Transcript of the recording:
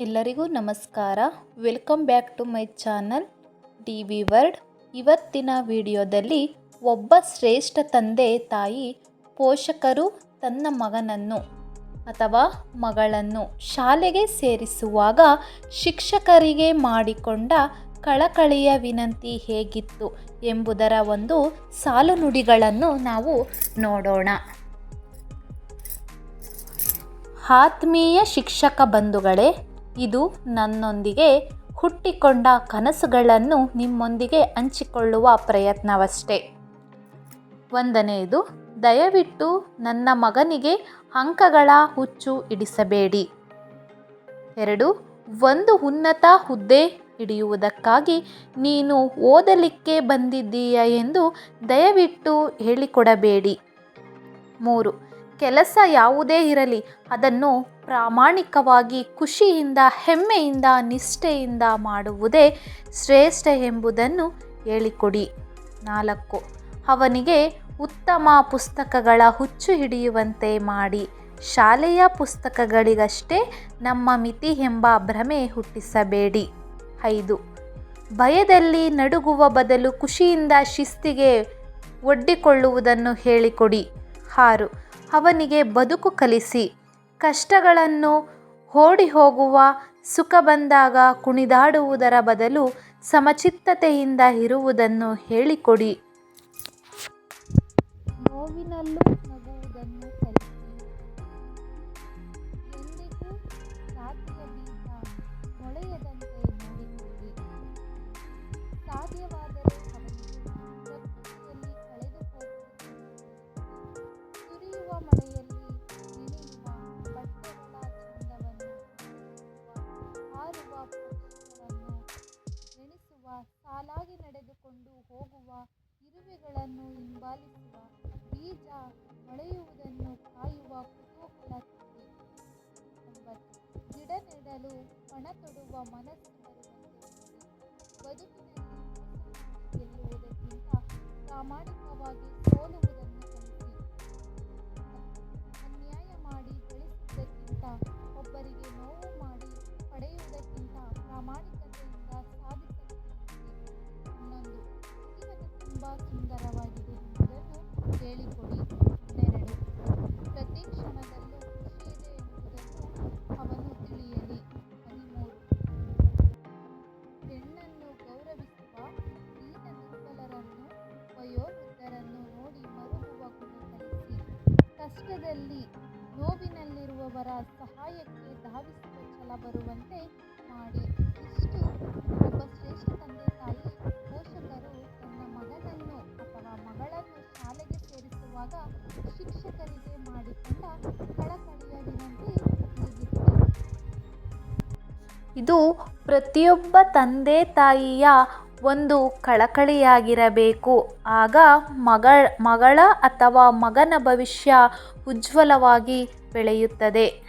ಎಲ್ಲರಿಗೂ ನಮಸ್ಕಾರ. Welcome back to my channel D V word ಇವತ್ತಿನ ವಿಡಿಯೋದಲ್ಲಿ ಒಬ್ಬ ಶ್ರೇಷ್ಠ ತಂದೆ ತಾಯಿ ಪೋಷಕರು ತನ್ನ ಮಗನನ್ನು ಅಥವಾ ಮಗಳನ್ನು ಶಾಲೆಗೆ ಸೇರಿಸುವಾಗ ಶಿಕ್ಷಕರಿಗೆ ಮಾಡಿಕೊಂಡ ಕಳಕಳಿಯ ವಿನಂತಿ ಹೇಗಿತ್ತು ಎಂಬುದರ ಒಂದು ಸಾಲು ನುಡಿಗಳನ್ನು ನಾವು ನೋಡೋಣ. ಆತ್ಮೀಯ ಶಿಕ್ಷಕ ಬಂಧುಗಳೇ ಇದು ನನ್ನೊಂದಿಗೆ ಹುಟ್ಟಿಕೊಂಡ ಕನಸುಗಳನ್ನು ನಿಮ್ಮೊಂದಿಗೆ ಹಂಚಿಕೊಳ್ಳುವ ಪ್ರಯತ್ನವಷ್ಟೇ. ಒಂದನೆಯದು, ದಯವಿಟ್ಟು ನನ್ನ ಮಗನಿಗೆ ಅಂಕಗಳ ಹುಚ್ಚು ಹಿಡಿಸಬೇಡಿ ಎರಡು, ಒಂದು ಉನ್ನತ ಹುದ್ದೆ ಹಿಡಿಯುವುದಕ್ಕಾಗಿ ನೀನು ಓದಲಿಕ್ಕೆ ಬಂದಿದ್ದೀಯ ಎಂದು ದಯವಿಟ್ಟು ಹೇಳಿಕೊಡಬೇಡಿ. ಮೂರು ಕೆಲಸ ಯಾವುದೇ ಇರಲಿ, ಅದನ್ನು ಪ್ರಾಮಾಣಿಕವಾಗಿ ಖುಷಿಯಿಂದ, ಹೆಮ್ಮೆಯಿಂದ, ನಿಷ್ಠೆಯಿಂದ ಮಾಡುವುದೇ ಶ್ರೇಷ್ಠ ಎಂಬುದನ್ನು ಹೇಳಿಕೊಡಿ. ನಾಲ್ಕು, ಅವನಿಗೆ ಉತ್ತಮ ಪುಸ್ತಕಗಳ ಹುಚ್ಚು ಹಿಡಿಯುವಂತೆ ಮಾಡಿ. ಶಾಲೆಯ ಪುಸ್ತಕಗಳಿಗಷ್ಟೇ ನಮ್ಮ ಮಿತಿ ಎಂಬ ಭ್ರಮೆ ಹುಟ್ಟಿಸಬೇಡಿ. ಐದು, ಭಯದಲ್ಲಿ ನಡುಗುವ ಬದಲು ಖುಷಿಯಿಂದ ಶಿಸ್ತಿಗೆ ಒಡ್ಡಿಕೊಳ್ಳುವುದನ್ನು ಹೇಳಿಕೊಡಿ. ಆರು ಅವನಿಗೆ ಬದುಕು ಕಲಿಸಿ, ಕಷ್ಟಗಳನ್ನು ಓಡಿ ಹೋಗುವ ಸುಖ ಬಂದಾಗ ಕುಣಿದಾಡುವುದರ ಬದಲು ಸಮಚಿತ್ತತೆಯಿಂದ ಇರುವುದನ್ನು ಹೇಳಿಕೊಡಿ. ನೋವಿನಲ್ಲೂ ನಗುವುದನ್ನು ಕಲಿಸಿ. ಎಂದಿಗೂ ಜಾತಿಯ ಮಳೆಯಲ್ಲಿ ನೆನೆಯುವ ಬಟ್ಟೆಗಳ ಚಂದವನ್ನು ಹಾರುವ ಪಕ್ಷಿಗಳನ್ನು ಸಾಲಾಗಿ ನಡೆದುಕೊಂಡು ಹೋಗುವ ಇರುವೆಗಳನ್ನು ಹಿಂಬಾಲಿಸುವ ಬೀಜ ಮೊಳೆಯುವುದನ್ನು ಕಾಯುವ ಕುತೂಹಲ ಗಿಡ ನೆಡಲು ಪಣ ತೊಡುವ ಮನಸ್ಸು ಬದುಕಿನಲ್ಲಿ ಗೆಲ್ಲುವುದಕ್ಕಿಂತ ಪ್ರಾಮಾಣಿಕವಾಗಿ ಸೋಲುವುದನ್ನು ಪ್ರಾಮಾಣಿಕತೆಯಿಂದ ಸಾಧಿಸಲು ಕಲಿಸಿ ಹನ್ನೊಂದು ತುಂಬ ಸುಂದರವಾಗಿದೆ ಎಂಬುದನ್ನು ಹೇಳಿಕೊಡಿ. ನೆರಳು. ಪ್ರತಿ ಕ್ಷಣದಲ್ಲೂ ಖುಷಿಯಿದೆ ಎಂಬುದನ್ನು ಅವನು ತಿಳಿಯಲಿ. ಹದಿಮೂರು. ಹೆಣ್ಣನ್ನು ಗೌರವಿಸುವ ದೀನ ದುರ್ಬಲರನ್ನು ವಯೋವೃದ್ಧರನ್ನು ನೋಡಿ ಮರುಗುವ ಗುಣ ಕಲಿಸಿ ಕಷ್ಟದಲ್ಲಿ ನೋವಿನಲ್ಲಿರುವವರ ಸಹಾಯಕ್ಕೆ ಧಾವಿಸುವ ಛಲ ಬರುವಂತೆ ಮಾಡಿ. ಸೇರಿಸುವಾಗ ಶಿಕ್ಷಕರಿಗೆ ಮಾಡಿಕೊಂಡ ಕಳಕಳಿಯ ವಿನಂತಿ ಇದು ಪ್ರತಿಯೊಬ್ಬ ತಂದೆ ತಾಯಿಯ ಒಂದು ಕಳಕಳಿಯಾಗಿರಬೇಕು. ಆಗ ಮಗ, ಮಗಳ ಅಥವಾ ಮಗನ ಭವಿಷ್ಯ ಉಜ್ವಲವಾಗಿ ಬೆಳೆಯುತ್ತದೆ.